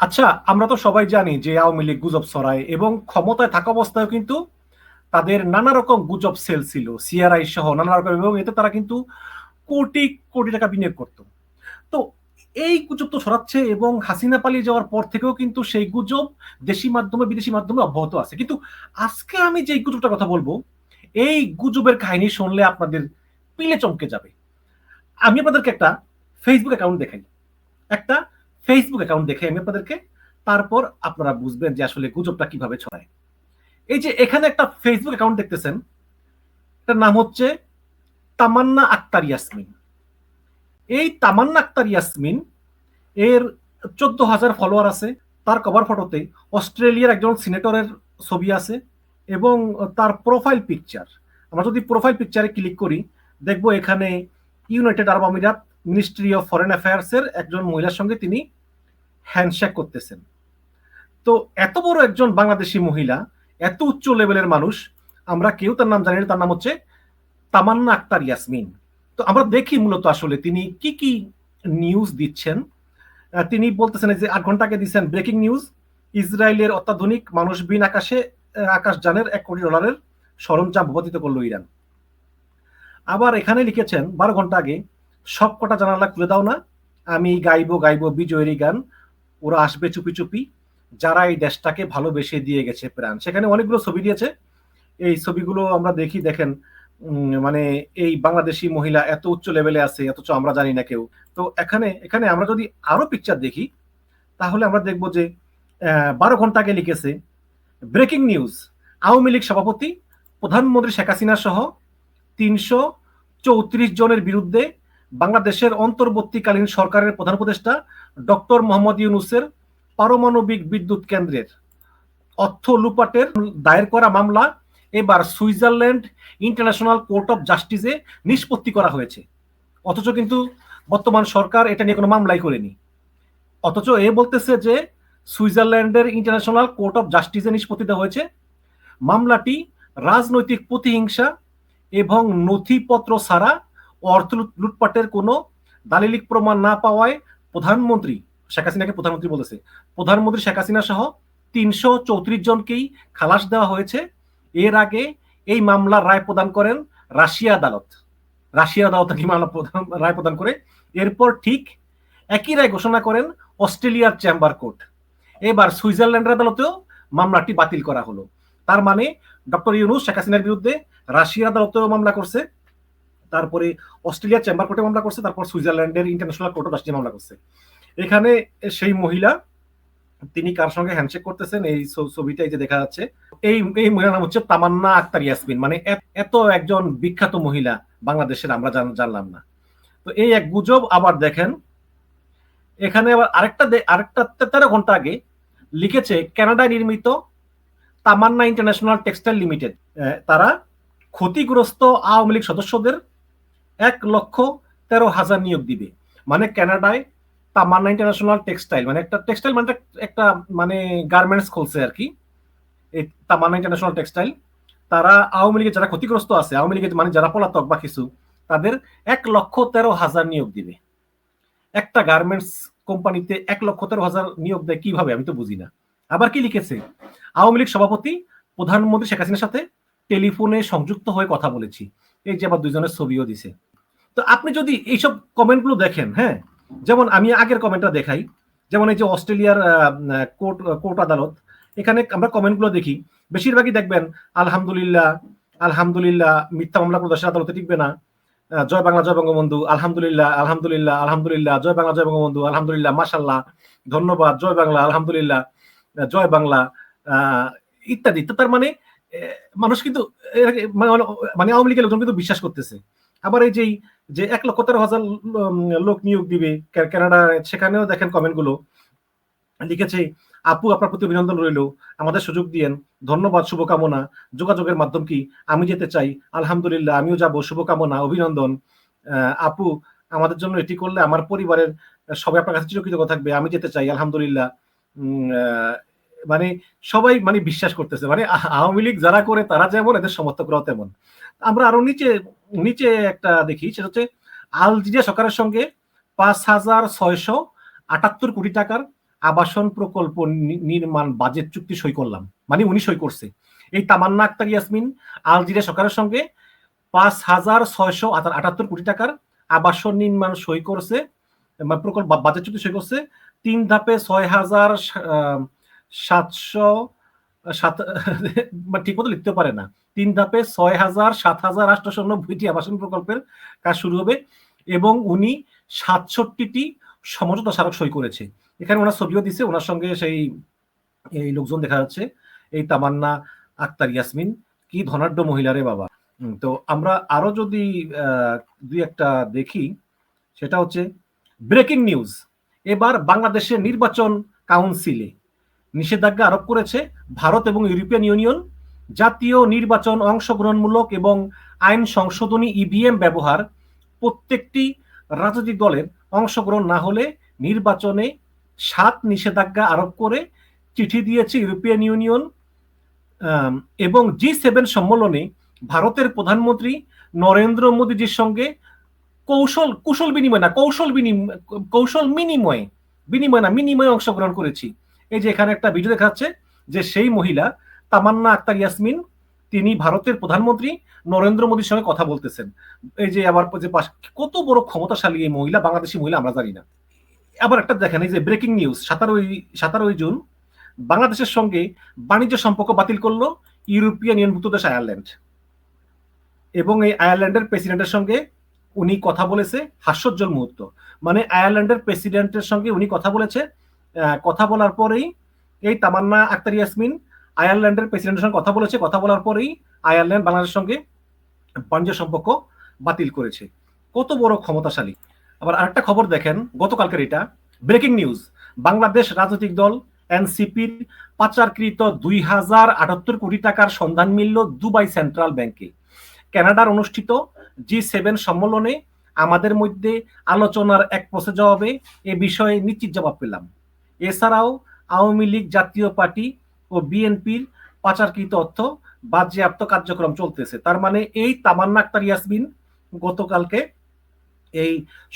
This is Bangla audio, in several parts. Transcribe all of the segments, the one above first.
আচ্ছা আমরা তো সবাই জানি যে আওয়ামী লীগ গুজব ছড়ায় এবং ক্ষমতায় থাকা অবস্থায় কিন্তু তাদের নানা রকম গুজব সেল ছিল, সিআরআই সহ নানা রকম, এবং এতে তারা কিন্তু কোটি কোটি টাকা বিনিয়োগ করত। তো এই গুজব তো ছড়াচ্ছে এবং হাসিনা পালিয়ে যাওয়ার পর থেকেও কিন্তু সেই গুজব দেশি মাধ্যমে, বিদেশি মাধ্যমে অব্যাহত আছে। কিন্তু আজকে আমি যে গুজবটার কথা বলব, এই গুজবের কাহিনী শুনলে আপনাদের পিলে চমকে যাবে। আমি আপনাদেরকে একটা ফেসবুক অ্যাকাউন্ট দেখাই। একটা ফেসবুক অ্যাকাউন্ট দেখে আমি আপনাদেরকে, তারপর আপনারা বুঝবেন যে আসলে গুজবটা কীভাবে ছড়ায়। এই যে এখানে একটা ফেসবুক অ্যাকাউন্ট দেখতেছেন এটার নাম হচ্ছে তামান্না আক্তার ইয়াসমিন। এই তামান্না আক্তার ইয়াসমিন, এর চোদ্দ হাজার ফলোয়ার আছে, তার কভার ফটোতে অস্ট্রেলিয়ার একজন সিনেটরের ছবি আছে এবং তার প্রোফাইল পিকচার আমরা যদি প্রোফাইল পিকচারে ক্লিক করি, দেখব এখানে ইউনাইটেড আরব আমিরাত মিনিস্ট্রি অফ ফরেন অ্যাফেয়ার্স এর একজন মহিলার সঙ্গে তিনি হ্যান্ডশেক করতেছেন। তো এত বড় একজন বাংলাদেশি মহিলা, এত উচ্চ লেভেলের মানুষ, আমরা কেউ তার নাম জানি না, তার নাম হচ্ছে তামান্না আক্তার ইয়াসমিন। তো আমরা দেখি মূলত আসলে তিনি কি কি নিউজ দিচ্ছেন। তিনি বলতেছেন যে আট ঘণ্টা আগে দিচ্ছেন ব্রেকিং নিউজ ইসরায়েলের অত্যাধুনিক মানুষবিহীন আকাশে আকাশ আকাশযানের এক কোটি ডলারের সরঞ্জাম ভূপাতিত করল ইরান। আবার এখানে লিখেছেন, বারো ঘণ্টা আগে সব কটা জানালা খুলে দাও না, আমি গাইবো গাইবো বিজয়েরই গান ওরা আসবে চুপি চুপি, যারা এই দেশটাকে ভালোবেসে দিয়ে গেছে প্রাণ। সেখানে অনেকগুলো ছবি দিয়েছে। এই ছবিগুলো আমরা দেখি, দেখেন মানে এই বাংলাদেশি মহিলা এত উচ্চ লেভেলে আছে, অথচ আমরা জানি না কেউ। তো এখানে এখানে আমরা যদি আরও পিকচার দেখি, তাহলে আমরা দেখব যে বারো ঘণ্টা আগে লিখেছে ব্রেকিং নিউজ আওয়ামী লীগ সভাপতি প্রধানমন্ত্রী শেখ হাসিনা সহ তিনশো চৌত্রিশ জনের বিরুদ্ধে বাংলাদেশের অন্তর্বর্তীকালীন সরকারের প্রধান উপদেষ্টা ডক্টর মোহাম্মদ ইউনুসের পারমাণবিক বিদ্যুৎ কেন্দ্রের অর্থ লুপাটের দায়ের করা মামলা এবার সুইজারল্যান্ড ইন্টারন্যাশনাল কোর্ট অফ জাস্টিসে নিষ্পত্তি করা হয়েছে। অথচ কিন্তু বর্তমান সরকার এটা নিয়ে কোনো মামলাই করেনি। অথচ এ বলতেছে যে সুইজারল্যান্ডের ইন্টারন্যাশনাল কোর্ট অফ জাস্টিসে নিষ্পত্তি দেওয়া হয়েছে। মামলাটি রাজনৈতিক প্রতিহিংসা এবং নথিপত্র ছাড়া অর্থ লুটপাটের কোনো দালিলিক প্রমাণ না পাওয়ায় প্রধানমন্ত্রী শেখ হাসিনাকে প্রধানমন্ত্রী বলেছে। প্রধানমন্ত্রী শেখ হাসিনা সহ তিনশো চৌত্রিশ জনকেই খালাস দেওয়া হয়েছে। এর আগে এই মামলার রায় প্রদান করেন রাশিয়া আদালত। রাশিয়া আদালত মামলা রায় প্রদান করে। এরপর ঠিক একই রায় ঘোষণা করেন অস্ট্রেলিয়ার চেম্বার কোর্ট। এবার সুইজারল্যান্ডের আদালতেও মামলাটি বাতিল করা হলো। তার মানে ডক্টর ইউনুস শেখ হাসিনার বিরুদ্ধে রাশিয়ার আদালতেও মামলা করছে। তারপরে অস্ট্রেলিয়া চেম্বার কোর্টে মামলা করছে, তারপর সুইজারল্যান্ডের ইন্টারন্যাশনাল কোর্টে রাষ্ট্রীয় মামলা করছে। এখানে সেই মহিলা, তিনি কার সঙ্গে হ্যান্ডশেক করতেছেন? এই ছবিটাই যে দেখা যাচ্ছে। এই এই মহিলার নাম হচ্ছে তামান্না আক্তার ইয়াসমিন। মানে এত একজন বিখ্যাত মহিলা বাংলাদেশের আমরা জানলাম না। তো এই এক গুজব আবার দেখেন। এখানে আবার আরেকটা আরেকটা তেরো ঘণ্টা আগে লিখেছে, কানাডায় নির্মিত তামান্না ইন্টারন্যাশনাল টেক্সটাইল লিমিটেড। তারা ক্ষতিগ্রস্ত আওয়ামী লীগ সদস্যদের এক লক্ষ তেরো হাজার নিয়োগ দিবে। মানে কানাডায় তামান্না ইন্টারন্যাশনাল টেক্সটাইল মানে একটা টেক্সটাইল মানে একটা মানে গার্মেন্টস খুলছে আর কি এই তামান্না ইন্টারন্যাশনাল টেক্সটাইল তারা আওয়ামী লীগের যারা ক্ষতিগ্রস্ত আছে, আওয়ামী লীগের মানে যারা পলাতক বা কিছু, তাদের এক লক্ষ তেরো হাজার নিয়োগ দিবে। একটা গার্মেন্টস কোম্পানিতে এক লক্ষ তেরো হাজার নিয়োগ দেয় কীভাবে, আমি তো বুঝি না। আবার কি লিখেছে? আওয়ামী লীগ সভাপতি প্রধানমন্ত্রী শেখ হাসিনার সাথে টেলিফোনে সংযুক্ত হয়ে কথা বলেছি। এই যে আবার দুজনের ছবিও দিছে। তো আপনি যদি এইসব কমেন্টগুলো দেখেন হ্যাঁ? যেমন আমি আগের কমেন্টটা দেখাই। যেমন এই যে অস্ট্রেলিয়ার কোর্ট কোর্ট আদালত, এখানে আমরা কমেন্টগুলো দেখি। বেশিরভাগই দেখবেন, আলহামদুলিল্লাহ আলহামদুলিল্লাহ, মিথ্যা মামলা প্রদর্শন আদালতে টিকবে না। জয় বাংলা, জয় বঙ্গবন্ধু, আলহামদুলিল্লাহ আলহামদুলিল্লাহ আলহামদুলিল্লাহ, জয় বাংলা, জয় বঙ্গবন্ধু, আলহামদুলিল্লাহ মাসাল্লাহ ধন্যবাদ, জয় বাংলা, আলহামদুলিল্লাহ জয় বাংলা ইত্যাদি। তার মানে মানুষ কিন্তু মানে আওয়ামী লীগের লোকজন কিন্তু বিশ্বাস করতেছে। আবার এই যেই যে এক লক্ষ তেরো হাজার লোক নিয়োগ দিবে কানাডা সেখানেও দেখেন কমেন্টগুলো। লিখেছে, আপু, আপনার প্রতি অভিনন্দন রইল। আমাদের সুযোগ দিয়েন। ধন্যবাদ, শুভকামনা। যোগাযোগের মাধ্যম কি? আমি যেতে চাই। আলহামদুলিল্লাহ, আমিও যাব। শুভকামনা, অভিনন্দন। আপু, আমাদের জন্য এটি করলে আমার পরিবারের সবাই আপনার কাছে চিরকৃতজ্ঞ থাকবে। আমি যেতে চাই। আলহামদুলিল্লাহ। মানে সবাই মানে বিশ্বাস করতেছে। মানে আওয়ামী লীগ যারা করে তারা যেমন, এদের সমর্থকরাও তেমন। আমরা আরও নিচে নিচে একটা দেখি, সেটা হচ্ছে আলজেরিয়া সরকারের সঙ্গে পাঁচ হাজার ছয়শো আটাত্তর কোটি টাকার আবাসন প্রকল্প নির্মাণ বাজেট চুক্তি সই করলাম। মানে উনি সই করছে। এই তামান্না আক্তার ইয়াসমিন আলজিরিয়া সরকারের সঙ্গে পাঁচ হাজার ছয়শো আটাত্তর কোটি টাকার আবাসন নির্মাণ সই করছে প্রকল্প বাজেট চুক্তি সই করছে। তিন ধাপে ছয় হাজার সাতশো সাত ঠিক মতো লিখতে পারে না। তিন ধাপে ছয় হাজার, সাত হাজার, আটশো নব্বইটি আবাসন প্রকল্পের কাজ শুরু হবে এবং উনি সাতষট্টিটি সমঝোতা স্মারক সই করেছে। এখানে ওনার ছবিও দিছে, ওনার সঙ্গে সেই, এই লোকজন দেখা যাচ্ছে। এই তামান্না আক্তার ইয়াসমিন, কি ধনাঢ্য মহিলারে বাবা। তো আমরা আরও যদি দুই একটা দেখি, সেটা হচ্ছে ব্রেকিং নিউজ। এবার বাংলাদেশের নির্বাচন কাউন্সিলে নিষেধাজ্ঞা আরোপ করেছে ভারত এবং ইউরোপিয়ান ইউনিয়ন। জাতীয় নির্বাচন অংশগ্রহণমূলক এবং আইন সংশোধনী ইভিএম ব্যবহার প্রত্যেকটি রাজনৈতিক দলের অংশগ্রহণ না হলে নির্বাচনে সাত নিষেধাজ্ঞা আরোপ করে চিঠি দিয়েছে ইউরোপিয়ান ইউনিয়ন। এবং জি সেভেন সম্মেলনে ভারতের প্রধানমন্ত্রী নরেন্দ্র মোদীজির সঙ্গে কৌশল, কুশল বিনিময় না, কৌশল বিনিময় কৌশল বিনিময় বিনিময় না, বিনিময়ে অংশগ্রহণ করেছি। এই যে এখানে একটা ভিডিও দেখাচ্ছে যে সেই মহিলা, তামান্না আক্তার ইয়াসমিন, তিনি ভারতের প্রধানমন্ত্রী নরেন্দ্র মোদীর সঙ্গে কথা বলতেছেন। এই যে আবার যে কত বড় ক্ষমতাশালী এই মহিলা, বাংলাদেশি মহিলা আমরা জানি না। আবার একটা দেখেন, এই যে ব্রেকিং নিউজ সাতারোই সাতারোই জুন, বাংলাদেশের সঙ্গে বাণিজ্য সম্পর্ক বাতিল করল ইউরোপিয়ান ইউনিয়নভুক্ত দেশ আয়ারল্যান্ড। এবং এই আয়ারল্যান্ডের প্রেসিডেন্টের সঙ্গে উনি কথা বলেছে, হাস্যোজ্জ্বল মুহূর্ত। মানে আয়ারল্যান্ডের প্রেসিডেন্টের সঙ্গে উনি কথা বলেছে কথা বলার পরেই এই তামান্না আক্তার ইয়াসমিন আয়ারল্যান্ডের প্রেসিডেন্টের সঙ্গে কথা বলেছে। কথা বলার পরেই আয়ারল্যান্ড বাংলাদেশের সঙ্গে বাণিজ্য সম্পর্ক বাতিল করেছে। কত বড় ক্ষমতাশালী। আবার আরেকটা খবর দেখেন, গতকালকের এটা, ব্রেকিং নিউজ, বাংলাদেশ রাজনৈতিক দল এনসিপির পাচারকৃত দুই হাজার আটাত্তর কোটি টাকার সন্ধান মিলল দুবাই সেন্ট্রাল ব্যাংকে। কানাডার অনুষ্ঠিত জি সেভেন সম্মেলনে আমাদের মধ্যে আলোচনার এক প্রশ্নের জবাবে এ বিষয়ে নিশ্চিত জবাব পেলাম। এছাড়াও আওয়ামী লীগ, জাতীয় পার্টি ও বিএনপির পাচারকৃত অর্থ বাজেয়াপ্ত কার্যক্রম চলতেছে। তার মানে এই তামান্না আক্তার ইয়াসমিন গতকালকে এই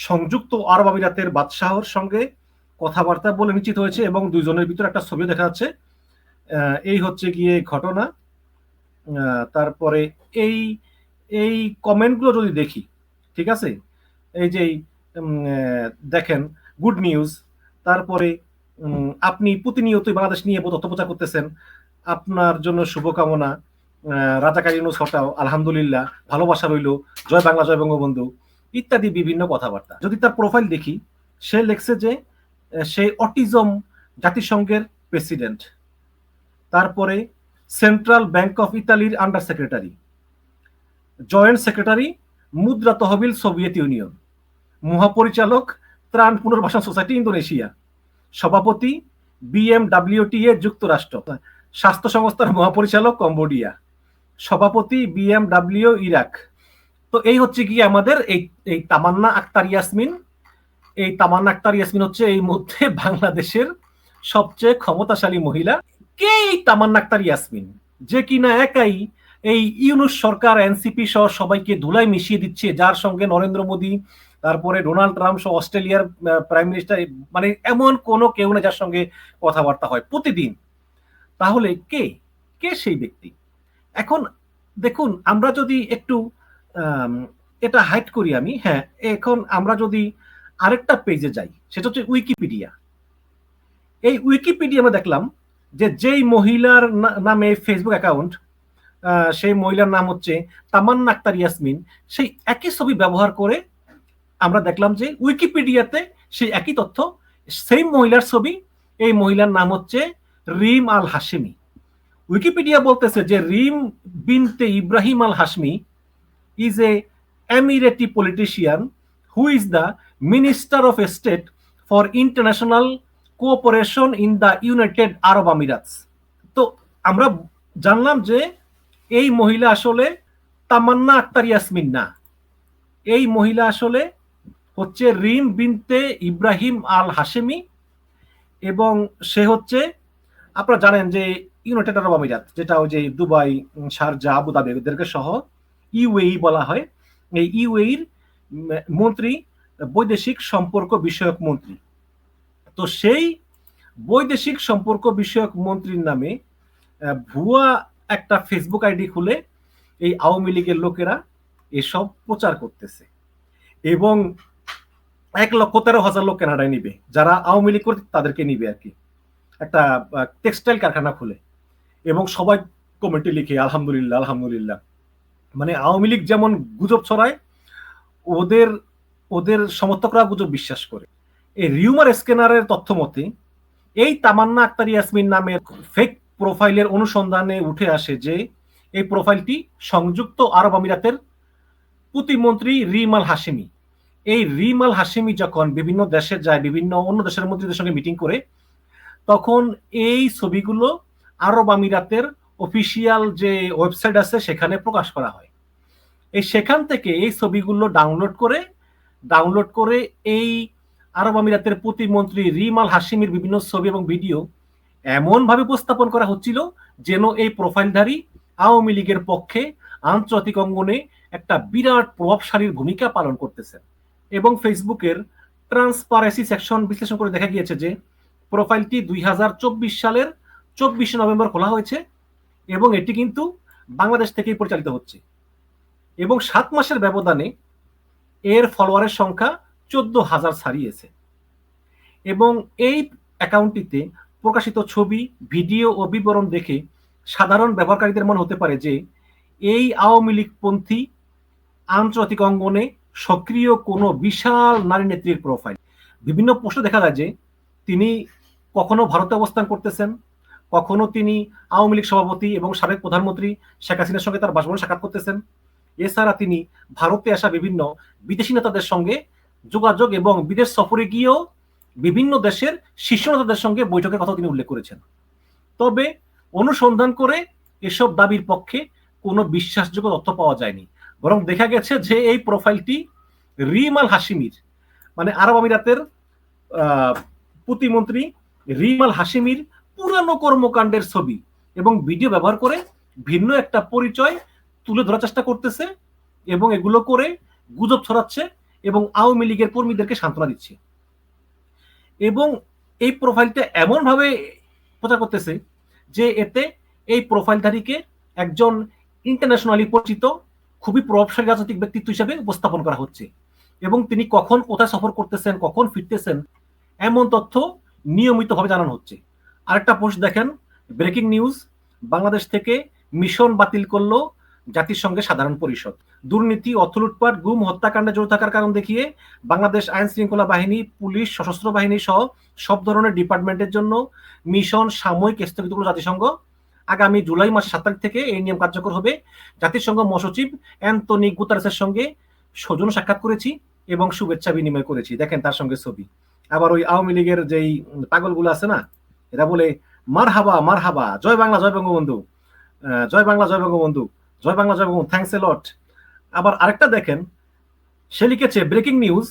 সংযুক্ত আরব আমিরাতের বাদশাহর সঙ্গে কথাবার্তা বলে নিশ্চিত হয়েছে এবং দুইজনের ভিতরে একটা ছবি দেখা যাচ্ছে। এই হচ্ছে গিয়ে ঘটনা। তারপরে এই এই কমেন্টগুলো যদি দেখি, ঠিক আছে? এই যে দেখেন, গুড নিউজ। তারপরে আপনি প্রতিনিয়তই বাংলাদেশ নিয়ে তথ্য প্রচার করতেছেন। আপনার জন্য শুভকামনা। রাজাকারী নিউজ হটাও, আলহামদুলিল্লাহ, ভালোবাসা রইল। জয় বাংলা, জয় বঙ্গবন্ধু ইত্যাদি বিভিন্ন কথাবার্তা। যদি তার প্রোফাইল দেখি, সে লেখছে যে সে অটিজম জাতিসংঘের প্রেসিডেন্ট তারপরে সেন্ট্রাল ব্যাংক অফ ইতালির আন্ডার সেক্রেটারি জয়েন্ট সেক্রেটারি মুদ্রা তহবিল সোভিয়েত ইউনিয়ন। মহাপরিচালক ত্রাণ পুনর্বাসন সোসাইটি ইন্দোনেশিয়া। সভাপতি বিএমডাব্লিউটি এ যুক্তরাষ্ট্র, স্বাস্থ্য সংস্থার মহাপরিচালক কম্বোডিয়া, সভাপতি বিএমডাব্লিউ ইরাক। তো এই হচ্ছে কি আমাদের এই এই তামান্না আক্তার ইয়াসমিন। এই তামান্না আক্তার ইয়াসমিন হচ্ছে এই মধ্যে বাংলাদেশের সবচেয়ে ক্ষমতাশালী মহিলা। কে এই তামান্না আক্তার ইয়াসমিন? যে কিনা একাই এই ইউনুস সরকার, এনসিপি সহ সবাইকে ধুলাই মিশিয়ে দিচ্ছে, যার সঙ্গে নরেন্দ্র মোদী তারপরে ডোনাল্ড ট্রাম্প সহ অস্ট্রেলিয়ার প্রাইম মিনিস্টার মানে এমন কোনো কেউ না যার সঙ্গে কথাবার্তা হয় প্রতিদিন। তাহলে কে? কে সেই ব্যক্তি? এখন দেখুন, আমরা যদি একটু এটা হাইট করি আমি হ্যাঁ এখন আমরা যদি আরেকটা পেজে যাই, সেটা হচ্ছে উইকিপিডিয়া এই উইকিপিডিয়া আমরা দেখলাম যে যেই মহিলার নামে ফেসবুক অ্যাকাউন্ট সেই মহিলার নাম হচ্ছে তামান্না আক্তার ইয়াসমিন, সেই একই ছবি ব্যবহার করে আমরা দেখলাম যে উইকিপিডিয়াতে সেই একই তথ্য সেই মহিলার ছবি, এই মহিলার নাম হচ্ছে রিম আল হাসিমি উইকিপিডিয়া বলতেছে যে Reem bint Ibrahim Al Hashmi is a Emirati politician who is the minister of state for international cooperation in the United Arab Emirates তো আমরা জানলাম যে এই মহিলা আসলে তামান্না আক্তার ইয়াসমিন না। এই মহিলা আসলে হচ্ছে রিম বিনতে ইব্রাহিম আল হাসেমি এবং সে হচ্ছে, আপনারা জানেন যে ইউনাইটেড আরব আমিরাত, যেটা ওই যে দুবাই শারজা, আবুধাবি, এদেরকে সহ ইউএই বলা হয়। এই ইউএইর মন্ত্রী, বৈদেশিক সম্পর্ক বিষয়ক মন্ত্রী। তো সেই বৈদেশিক সম্পর্ক বিষয়ক মন্ত্রীর নামে ভুয়া একটা ফেসবুক আইডি খুলে এই আওয়ামী লীগের লোকেরা এসব প্রচার করতেছে। এবং এক লক্ষ তেরো হাজার লোক কেনাডায় নিবে। যারা আওয়ামী লীগ করে তাদেরকে নিবে আর কি। একটা টেক্সটাইল কারখানা খুলে। এবং সবাই কমেন্টে লিখে, আলহামদুলিল্লাহ আলহামদুলিল্লাহ। মানে আওয়ামী লীগ যেমন গুজব ছড়ায়, ওদের ওদের সমর্থকরা গুজব বিশ্বাস করে। এই রিউমার স্ক্যানারের তথ্য মতে, এই তামান্না আক্তার ইয়াসমিন নামের ফেক প্রোফাইলের অনুসন্ধানে উঠে আসে যে, এই প্রোফাইলটি সংযুক্ত আরব আমিরাতের প্রতিমন্ত্রী রিমাল হাসিমি এই রিমাল হাসিমি যখন বিভিন্ন দেশে যায়, বিভিন্ন অন্য দেশের মন্ত্রীদের সঙ্গে মিটিং করে, তখন এই ছবিগুলো আরব আমিরাতের অফিসিয়াল যে ওয়েবসাইট আছে, সেখানে প্রকাশ করা হয়। এই সেখান থেকে এই ছবিগুলো ডাউনলোড করে ডাউনলোড করে এই আরব আমিরাতের প্রতিমন্ত্রী রিমাল হাসিমির বিভিন্ন ছবি এবং ভিডিও এমনভাবে উপস্থাপন করা হচ্ছিল যেন এই প্রোফাইলধারী আওয়ামী লীগের পক্ষে আন্তর্জাতিক অঙ্গনে একটা বিরাট প্রভাবশালীর ভূমিকা পালন করতেছেন। এবং ফেসবুকের ট্রান্সপারেন্সি সেকশন বিশ্লেষণ করে দেখা গিয়েছে যে প্রোফাইলটি দুই হাজার চব্বিশ সালের চব্বিশে নভেম্বর খোলা হয়েছে এবং এটি কিন্তু বাংলাদেশ থেকেই পরিচালিত হচ্ছে। এবং সাত মাসের ব্যবধানে এর ফলোয়ারের সংখ্যা চোদ্দ হাজার ছাড়িয়েছে। এবং এই অ্যাকাউন্টটিতে প্রকাশিত ছবি, ভিডিও ও বিবরণ দেখে সাধারণ ব্যবহারকারীদের মনে হতে পারে যে এই আওয়ামী লীগপন্থী আন্তর্জাতিক অঙ্গনে সক্রিয় কোনো বিশাল নারী নেত্রীর প্রোফাইল বিভিন্ন প্রশ্ন দেখা যায় যে তিনি কখনো ভারতে অবস্থান করতেছেন, কখনো তিনি আওয়ামী লীগ সভাপতি এবং সাবেক প্রধানমন্ত্রী শেখ হাসিনার সঙ্গে তার বাসভবনে সাক্ষাৎ করতেছেন। এছাড়া তিনি ভারতে আসা বিভিন্ন বিদেশি নেতাদের সঙ্গে যোগাযোগ এবং বিদেশ সফরে গিয়েও বিভিন্ন দেশের শীর্ষ নেতাদের সঙ্গে বৈঠকের কথা তিনি উল্লেখ করেছেন। তবে অনুসন্ধান করে এসব দাবির পক্ষে কোনো বিশ্বাসযোগ্য তথ্য পাওয়া যায়নি। বরং দেখা গেছে যে এই প্রোফাইলটি রিমাল হাসিমির মানে আরব আমিরাতের প্রতিমন্ত্রী রিমাল হাসিমির পুরানো কর্মকাণ্ডের ছবি এবং ভিডিও ব্যবহার করে ভিন্ন একটা পরিচয় তুলে ধরার চেষ্টা করতেছে এবং এগুলো করে গুজব ছড়াচ্ছে এবং আওয়ামী লীগের কর্মীদেরকে সান্ত্বনা দিচ্ছে। এবং এই প্রোফাইলটা এমনভাবে প্রচার করতেছে যে এতে এই প্রোফাইলধারীকে একজন ইন্টারন্যাশনালি পরিচিত খুবই প্রভাবশালী রাজনৈতিক ব্যক্তিত্ব হিসেবে উপস্থাপন করা হচ্ছে। এবং তিনি কখন কোথায় সফর করতেছেন, কখন ফিরতেছেন, এমন তথ্য নিয়মিতভাবে জানানো হচ্ছে। আরেকটা পোস্ট দেখেন, ব্রেকিং নিউজ, বাংলাদেশ থেকে মিশন বাতিল করল জাতিসংঘের সাধারণ পরিষদ। দুর্নীতি অর্থ লুটপাট গুম, হত্যাকাণ্ডে জড়িত থাকার কারণ দেখিয়ে বাংলাদেশ আইন শৃঙ্খলা বাহিনী, পুলিশ, সশস্ত্র বাহিনী সহ সব ধরনের ডিপার্টমেন্টের জন্য মিশন সাময়িক স্থগিত করল জাতিসংঘ। আগামী জুলাই মাস সাত তারিখ থেকে এই নিয়ম কার্যকর হবে। জাতিসংঘ মহাসচিব অ্যান্টনি গুতারেসের সঙ্গে সৌজন্য সাক্ষাৎ করেছি এবং শুভেচ্ছা বিনিময় করেছি। দেখেন তার সঙ্গে ছবি। আবার ওই আওয়ামী লীগের যেই পাগলগুলো আছে না, এরা বলে মার হাবা মার হাবা জয় বাংলা, জয় বঙ্গবন্ধু জয় বাংলা, জয় বঙ্গবন্ধু, জয় বাংলা, জয় বঙ্গবন্ধু থ্যাংকস এ লট আবার আরেকটা দেখেন, সে লিখেছে ব্রেকিং নিউজ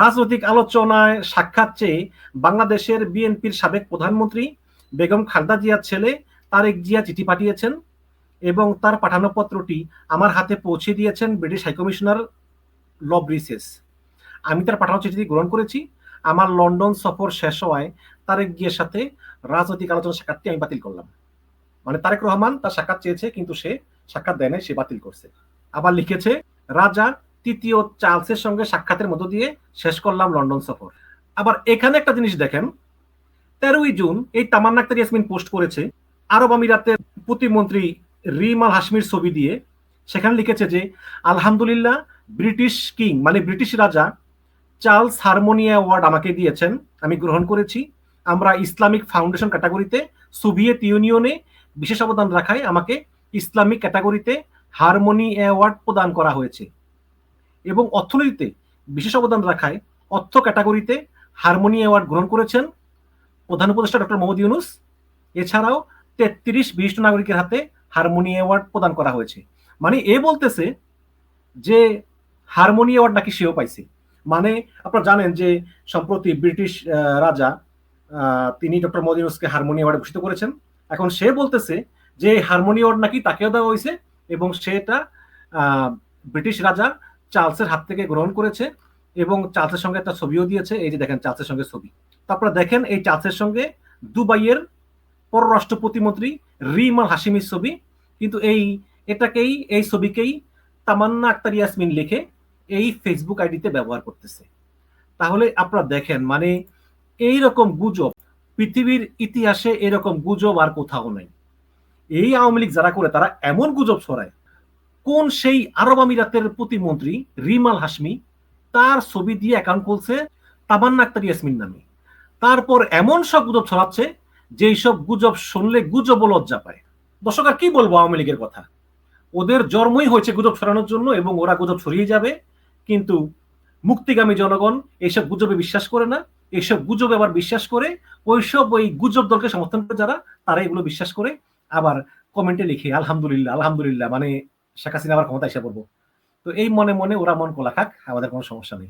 রাজনৈতিক আলোচনায় সাক্ষাৎ চেয়ে বাংলাদেশের বিএনপির সাবেক প্রধানমন্ত্রী বেগম খালদা জিয়ার ছেলে তারেক জিয়া চিঠি পাঠিয়েছেন এবং তার পাঠানো পত্রটি আমার হাতে পৌঁছে দিয়েছেন ব্রিটিশ হাইকমিশনার লব্রিসেস আমি তার পাঠানো চিঠিটি গ্রহণ করেছি। আমার লন্ডন সফর শেষ হওয়ায় তারেক জিয়ার সাথে রাজনৈতিক আলোচনা সাক্ষাৎটি আমি বাতিল করলাম। মানে তারেক রহমান তার সাক্ষাৎ চেয়েছে কিন্তু সে সাক্ষাৎ দেয় নাই, সে বাতিল করছে। আবার লিখেছে, রাজা তৃতীয় চার্লসের সঙ্গে সাক্ষাতের মধ্য দিয়ে শেষ করলাম লন্ডন সফর। আবার এখানে একটা জিনিস দেখেন তেরোই জুন এই তামান্না আক্তার ইয়াসমিন পোস্ট করেছে আরব আমিরাতের প্রতিমন্ত্রী রিমাল হাসমির ছবি দিয়ে। সেখানে লিখেছে যে, আলহামদুলিল্লাহ, ব্রিটিশ কিং মানে ব্রিটিশ রাজা চার্লস হারমোনিয়া অ্যাওয়ার্ড আমাকে দিয়েছেন। আমি গ্রহণ করেছি। আমরা ইসলামিক ফাউন্ডেশন ক্যাটাগরিতে, সোভিয়েত ইউনিয়নে বিশেষ অবদান রাখায় আমাকে ইসলামিক ক্যাটাগরিতে হারমোনি অ্যাওয়ার্ড প্রদান করা হয়েছে। এবং অর্থনীতিতে বিশেষ অবদান রাখায় অর্থ ক্যাটাগরিতে হারমোনি অ্যাওয়ার্ড গ্রহণ করেছেন। প্রধান উপদেষ্টা ডক্টর মোহাম্মদ ইউনুস, এছাড়াও তেত্রিশ বিশিষ্ট নাগরিকের হাতে হারমোনি অ্যাওয়ার্ড প্রদান করা হয়েছে। মানে এ বলতেছে যে হারমোনি অ্যাওয়ার্ড নাকি সেও পাইছে। মানে আপনারা জানেন যে সম্প্রতি ব্রিটিশ রাজা তিনি ডক্টর মোহাম্মদ ইউনুসকে হারমোনি অ্যাওয়ার্ড ঘোষিত করেছেন। এখন সে বলতেছে যে হারমোনি অ্যাওয়ার্ড নাকি তাকেও দেওয়া হয়েছে এবং সেটা ব্রিটিশ রাজা চার্লসের হাত থেকে গ্রহণ করেছে। এবং চার্চের সঙ্গে একটা ছবিও দিয়েছে, এই যে দেখেন চার্লসের সঙ্গে ছবি। তারপরে দেখেন এই চার্লসের সঙ্গে দুবাইয়ের পররাষ্ট্র প্রতিমন্ত্রী রিমাল হাসিমির ছবি, কিন্তু এই এটাকেই, এই ছবিকেই তামান্না আক্তার ইয়াসমিন লিখে এই ফেসবুক আইডিতে ব্যবহার করতেছে। তাহলে আপনারা দেখেন মানে এই রকম গুজব, পৃথিবীর ইতিহাসে এরকম গুজব আর কোথাও নাই। এই আওয়ামী লীগ যারা করে, তারা এমন গুজব ছড়ায়, কোন সেই আরব আমিরাতের প্রতিমন্ত্রী রিমাল হাসমি তার ছবি দিয়ে অ্যাকাউন্ট খুলছে তামান্না আক্তার ইয়াসমিন নামে। তারপর এমন সব গুজব ছড়াচ্ছে যে সব গুজব শুনলে গুজব লজ্জা পায়। দর্শক, আর কি বলব আওয়ামী লীগের কথা? ওদের জন্মই হয়েছে গুজব ছড়ানোর জন্য এবং ওরা গুজব ছড়িয়ে যাবে, কিন্তু মুক্তিগামী জনগণ এইসব গুজবে বিশ্বাস করে না। এইসব গুজবে আবার বিশ্বাস করে। ওইসব ওই গুজব দলকে সমর্থন করে যারা, তারা এগুলো বিশ্বাস করে। আবার কমেন্টে লিখে, আলহামদুলিল্লাহ আলহামদুলিল্লাহ। মানে শেখ হাসিনা আবার ক্ষমতা এসে পড়ব। তো এই মনে মনে ওরা মন কোলা খাক আমাদের কোনো সমস্যা নেই।